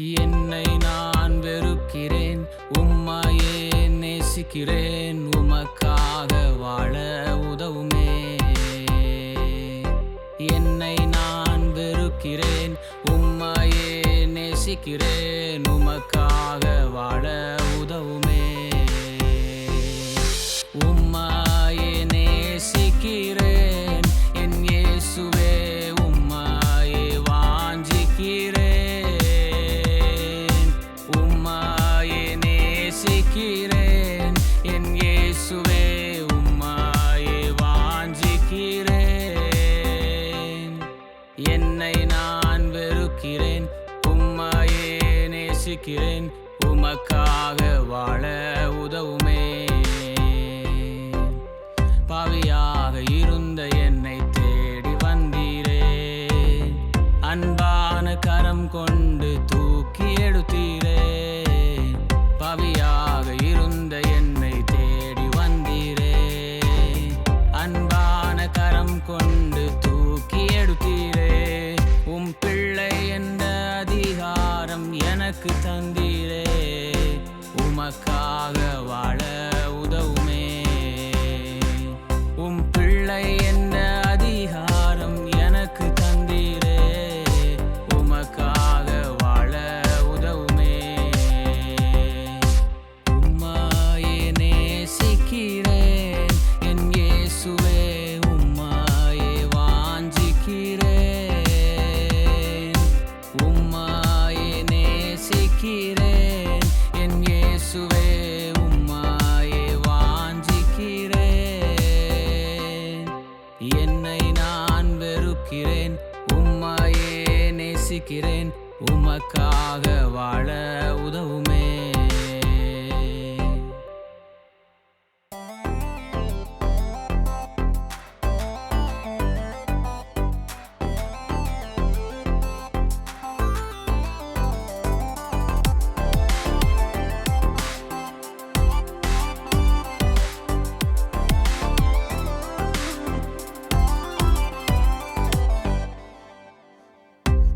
என்னை நான் வெறுக்கிறேன் உம்மையே நேசிக்கிறேன் உமக்காக வாழ உதவுமே. என்னை நான் வெறுக்கிறேன் உம்மையே நேசிக்கிறேன் உமக்காக வாழ உதவுமே. வாழ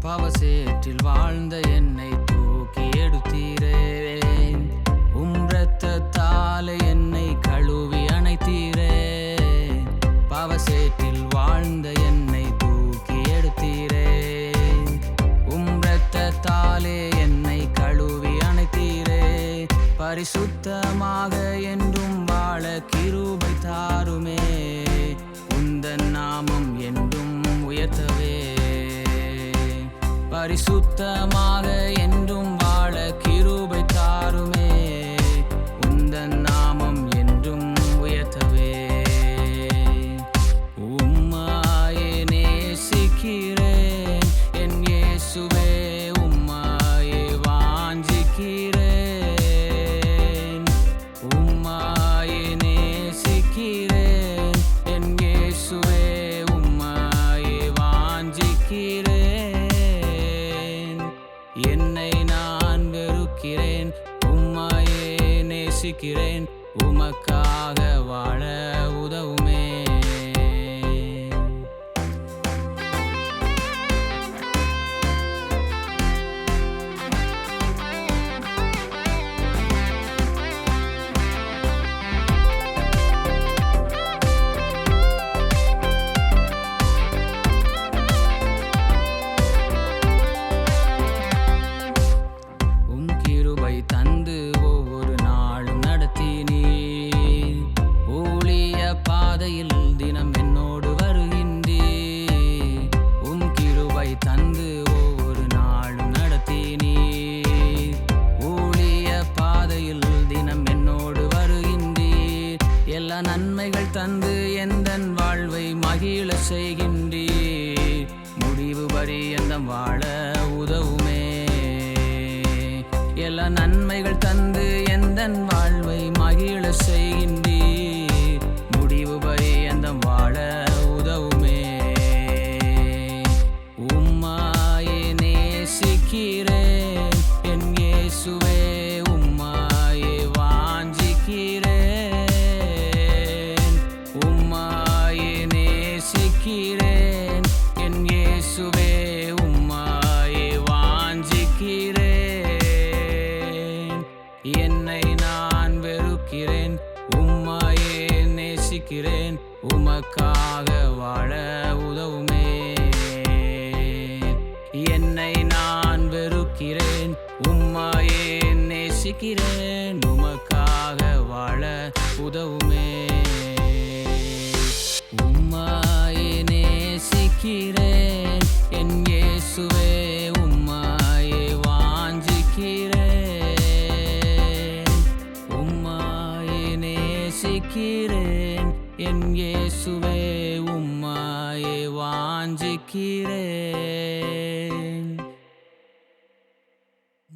பவசேற்றில் வாழ்ந்த என்னை தூக்கி எடுத்தீரே உம் இரத்தத்தாலே என்னை கழுவி அணைத்தீரே பவசேற்றில் வாழ்ந்த என்னை தூக்கி எடுத்தீரே உம் இரத்தத்தாலே என்னை கழுவி அணைத்தீரே பரிசுத்தமாக பரிசுத்தமா நேசிக்கிறேன் உமக்காக வாழ உதவுமே. பாதையில் தினம் என்னோடு வருகின்றே. உம் கிருவை தந்து ஒவ்வொரு நாளும் நடத்தினே. ஊழிய பாதையில் தினம் என்னோடு வருகின்றீர் எல்லா நன்மைகள் தந்து எந்தன் வாழ்வை மகிழ செய்கின்றீர் முடிவு வரி எந்த வாழ உதவுமே. எல்லா நன்மைகள் தந்து எந்தன் வாழ்வை மகிழ செய்கின்ற. நேசிக்கிறேன் நேசிக்கிறேன் என் இயேசுவே உம்மாயே வாஞ்சிக்கிறேன். உம்மாயே நேசிக்கிறேன். என் இயேசுவே உம்மாயே வாஞ்சிக்கிறேன்.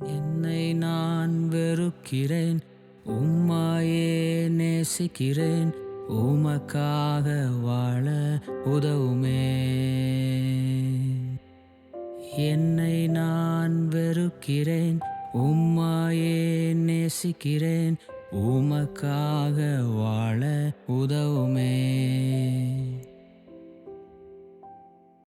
என்னை நான் வெறுக்கிறேன். உம்மாயே நேசிக்கிறேன். உமக்காக வாழ உதவுமே. என்னை நான் வெறுக்கிறேன் உம்மாயே நேசிக்கிறேன் உமக்காக வாழ உதவுமே.